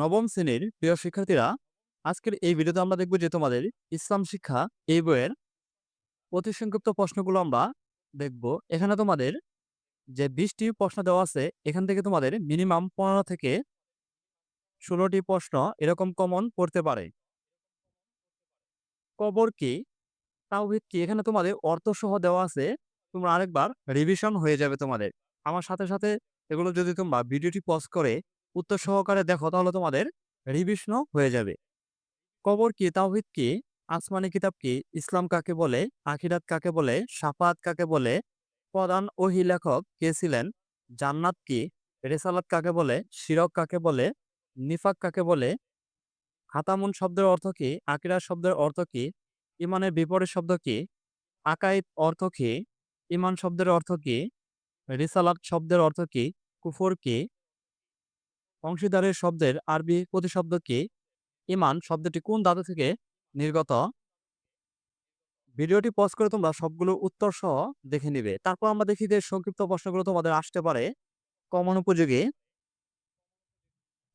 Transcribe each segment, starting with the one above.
নবম শ্রেণির প্রিয় শিক্ষার্থীরা, আজকের এই ভিডিওতে আমরা দেখব যে তোমাদের ইসলাম শিক্ষা এই বইয়ের অতি সংক্ষিপ্ত প্রশ্নগুলো আমরা দেখব। এখানে তোমাদের যে বিশটি প্রশ্ন দেওয়া আছে, এখান থেকে তোমাদের মিনিমাম পনেরো থেকে ষোলোটি প্রশ্ন এরকম কমন পড়তে পারে। কবর কি, তাওহিদ কি, এখানে তোমাদের অর্থ সহ দেওয়া আছে, তোমরা আরেকবার রিভিশন হয়ে যাবে তোমাদের। আমার সাথে সাথে এগুলো যদি তোমরা ভিডিওটি পজ করে উত্তর সহকারে দেখো, তাহলে তোমাদের রিভিশনও হয়ে যাবে। কবর কি, তাওহিদ কি, আসমানি কিতাব কি, ইসলাম কাকে বলে, আখিরাত কাকে বলে, সাফাত কাকে বলে, প্রধান ওহি লেখক কে ছিলেন, জান্নাত কি, রেসালাত কাকে বলে, শিরক কাকে বলে, নিফাক কাকে বলে, হাতামুন শব্দের অর্থ কি আকিরা শব্দের অর্থ কি ইমানের বিপরীত শব্দ কি, আকাইদ অর্থ কি ইমান শব্দের অর্থ কি, রিসালাত শব্দের অর্থ কি, কুফর কি অংশীদারের শব্দের আরবি প্রতিশব্দ কি ইমান শব্দটি কোন ধাতু থেকে নির্গত? ভিডিওটি পজ করে তোমরা সবগুলো উত্তর সহ দেখে নিবে। তারপর আমরা দেখি যে সংক্ষিপ্ত প্রশ্নগুলো তোমাদের আসতে পারে কমন উপযোগী।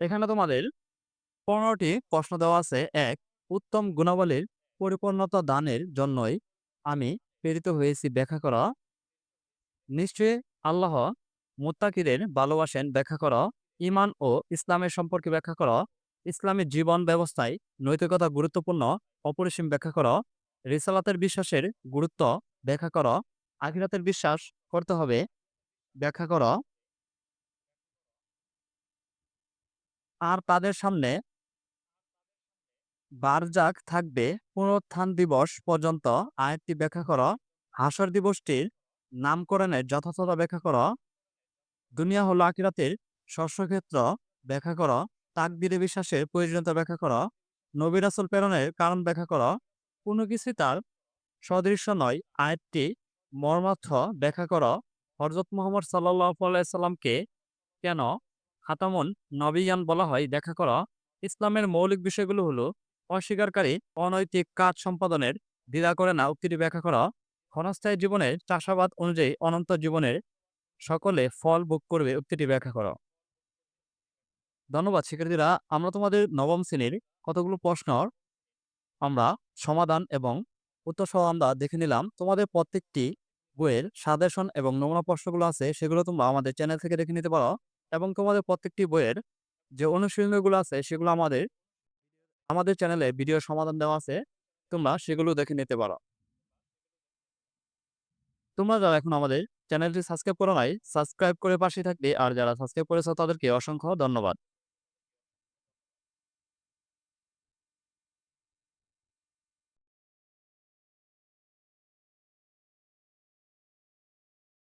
এখানে তোমাদের পনেরোটি প্রশ্ন দেওয়া আছে। এক, উত্তম গুণাবলীর পরিপূর্ণতা দানের জন্যই আমি প্রেরিত হয়েছি ব্যাখ্যা করা। নিশ্চয়ই আল্লাহ মুত্তাকিদের ভালোবাসেন ব্যাখ্যা করা। ইমান ও ইসলামের সম্পর্কে ব্যাখ্যা করা। ইসলামের জীবন ব্যবস্থায় নৈতিকতা গুরুত্বপূর্ণ, অপরিসীম ব্যাখ্যা করা। রিসালাতের বিশ্বাসের গুরুত্ব ব্যাখ্যা করা। আখিরাতের বিশ্বাস করতে হবে, ব্যাখ্যা কর। আর তাদের সামনে বারজাক থাকবে, পুনরুত্থান দিবস পর্যন্ত আয়াতটি ব্যাখ্যা করা। হাসর দিবসটির নামকরণের যথাযথ ব্যাখ্যা করা। দুনিয়া হলো আকিরাতের শস্যক্ষেত্র ব্যাখ্যা করা। তাকদিরে বিশ্বাসের প্রয়োজনীয়তা ব্যাখ্যা করা। নবিরাসুল প্রেরণের কারণ ব্যাখ্যা করা। কোনো কিছুই তার সদৃশ্য নয়। আয়াতটি মর্মার্থ ব্যাখ্যা করা। হরজত মোহাম্মদ সাল্লাহ সাল্লামকে কেন খাতামুন নবীয়ান বলা হয় ব্যাখ্যা করা। ইসলামের মৌলিক বিষয়গুলো হলো অস্বীকারী, অনৈতিক কাজ সম্পাদনের, দ্বিধা করে না উক্তিটি ব্যাখ্যা করা। ক্ষণস্থায়ী জীবনের চাষাবাদ অনুযায়ী অনন্ত জীবনের সকলে ফল ভোগ করবে উক্তিটি ব্যাখ্যা করো। ধন্যবাদ শিক্ষার্থীরা। আমরা তোমাদের নবম শ্রেণির কতগুলো প্রশ্নর আমরা সমাধান এবং উত্তর সহ আমরা দেখে নিলাম। তোমাদের প্রত্যেকটি বইয়ের সাজেশন এবং নমুনা প্রশ্নগুলো আছে, সেগুলো তোমরা আমাদের চ্যানেল থেকে দেখে নিতে পারো এবং তোমাদের প্রত্যেকটি বইয়ের যে অনুশীলনীগুলো আছে, সেগুলো আমাদের আমাদের চ্যানেলে ভিডিও সমাধান দেওয়া আছে, তোমরা সেগুলো দেখে নিতে পারো। তোমরা যারা এখন আমাদের চ্যানেলটি সাবস্ক্রাইব করো নাই, সাবস্ক্রাইব করে পাশে থাকবে। আর যারা সাবস্ক্রাইব করেছ তাদেরকে অসংখ্য ধন্যবাদ।